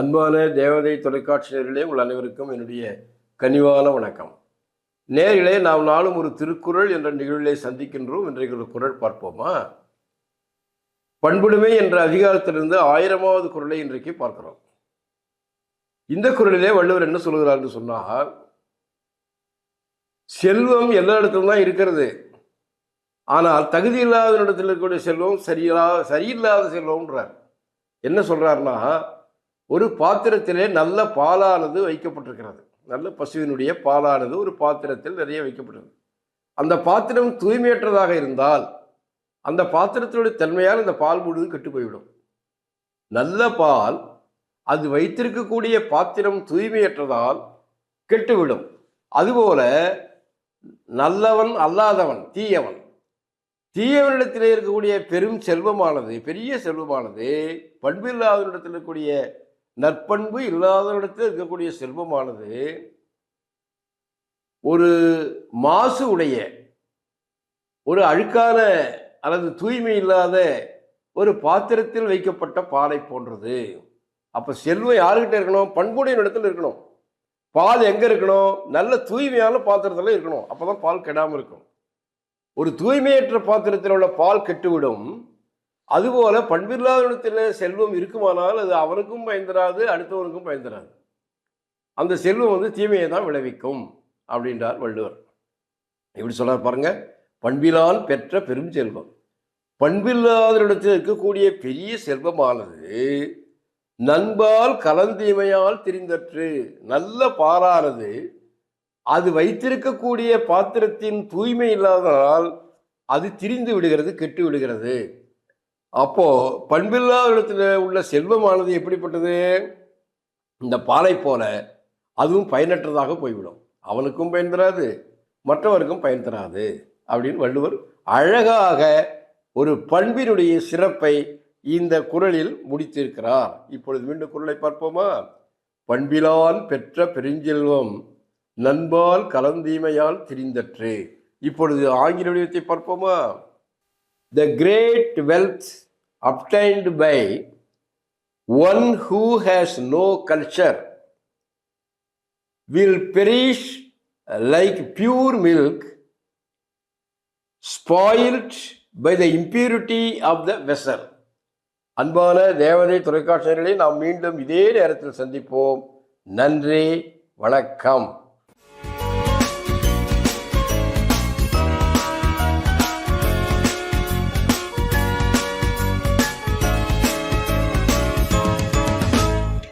அன்பான தேவதை தொலைக்காட்சியர்களே உங்கள் அனைவருக்கும் என்னுடைய கனிவான வணக்கம். நேரிலே நாம் நாளும் ஒரு திருக்குறள் என்ற நிகழ்விலே சந்திக்கின்றோம். இன்றைக்கு ஒரு குரல் பார்ப்போமா? பண்புடுமை என்ற அதிகாரத்திலிருந்து ஆயிரமாவது குரலை இன்றைக்கு பார்க்கிறோம். இந்த குறளிலே வள்ளுவர் என்ன சொல்கிறார் என்று சொன்னால் செல்வம் எல்லா இடத்துலும் தான் இருக்கிறது. ஆனால் தகுதி இல்லாத இடத்தில் இருக்கக்கூடிய செல்வம் சரியில்லா சரியில்லாத செல்வம்ன்றார். என்ன சொல்கிறாருன்னா ஒரு பாத்திரத்திலே நல்ல பாலானது வைக்கப்பட்டிருக்கிறது. நல்ல பசுவினுடைய பாலானது ஒரு பாத்திரத்தில் நிறைய வைக்கப்பட்டிருக்கு அந்த பாத்திரம் தூய்மையற்றதாக இருந்தால் அந்த பாத்திரத்தினுடைய தன்மையால் அந்த பால் முழுவதும் கெட்டு போய்விடும் நல்ல பால் அது வைத்திருக்கக்கூடிய பாத்திரம் தூய்மையற்றதால் கெட்டுவிடும். அதுபோல நல்லவன் அல்லாதவன் தீயவன். தீயவனிடத்தில் இருக்கக்கூடிய பெரும் செல்வமானது பெரிய செல்வமானது பண்பில்லாதவனிடத்தில் இருக்கக்கூடிய நற்பண்பு இல்லாதவனிடத்தில் இருக்கக்கூடிய செல்வமானது ஒரு மாசு உடைய ஒரு அழுக்கான அல்லது தூய்மை இல்லாத ஒரு பாத்திரத்தில் வைக்கப்பட்ட பாலை போன்றது. அப்போ செல்வம் யாருக்கிட்ட இருக்கணும்? பண்புடைய இடத்துல இருக்கணும். பால் எங்கே இருக்கணும்? நல்ல தூய்மையான பாத்திரத்தில் இருக்கணும். அப்போ தான் பால் கெடாமல் இருக்கும். ஒரு தூய்மையற்ற பாத்திரத்தில் உள்ள பால் கெட்டுவிடும். அதுபோல பண்பில்லாதவனத்தில் செல்வம் இருக்குமானால் அது அவனுக்கும் பயந்துராது அடுத்தவனுக்கும் பயன் அந்த செல்வம் வந்து தீமையை தான் விளைவிக்கும் அப்படின்றார் வள்ளுவர். எப்படி சொல்றார் பாருங்க பண்பிலால் பெற்ற பெரும் செல்வம். பண்பில்லாதவரிடத்தில் இருக்கக்கூடிய பெரிய செல்வமானது நண்பால் கலந்தீமையால் திரிந்தற்று நல்ல பாலானது அது வைத்திருக்கக்கூடிய பாத்திரத்தின் தூய்மை இல்லாததால் அது திரிந்து விடுகிறது கெட்டு விடுகிறது. அப்போ பண்பில்லாவிடத்தில் உள்ள செல்வமானது எப்படிப்பட்டது? இந்த பாலை போல அதுவும் பயனற்றதாக போய்விடும். அவனுக்கும் பயன் தராது மற்றவருக்கும் பயன் தராது அப்படின்னு வள்ளுவர் அழகாக ஒரு பண்பினுடைய சிறப்பை இந்த குரலில் முடித்திருக்கிறார். இப்பொழுது மீண்டும் குரலை பார்ப்போமா? பண்பிலான் பெற்ற பெருஞ்செல்வம் நண்பால் கலந்தீமையால் திரிந்தற்று. இப்பொழுது ஆங்கில வடிவத்தை பார்ப்போமா? The great wealth obtained by one who has no culture will perish like pure milk spoiled by the impurity of the vessel அன்பான தேவதை தொலைக்காட்சியர்களை நாம் மீண்டும் இதே நேரத்தில் சந்திப்போம். நன்றி வணக்கம்.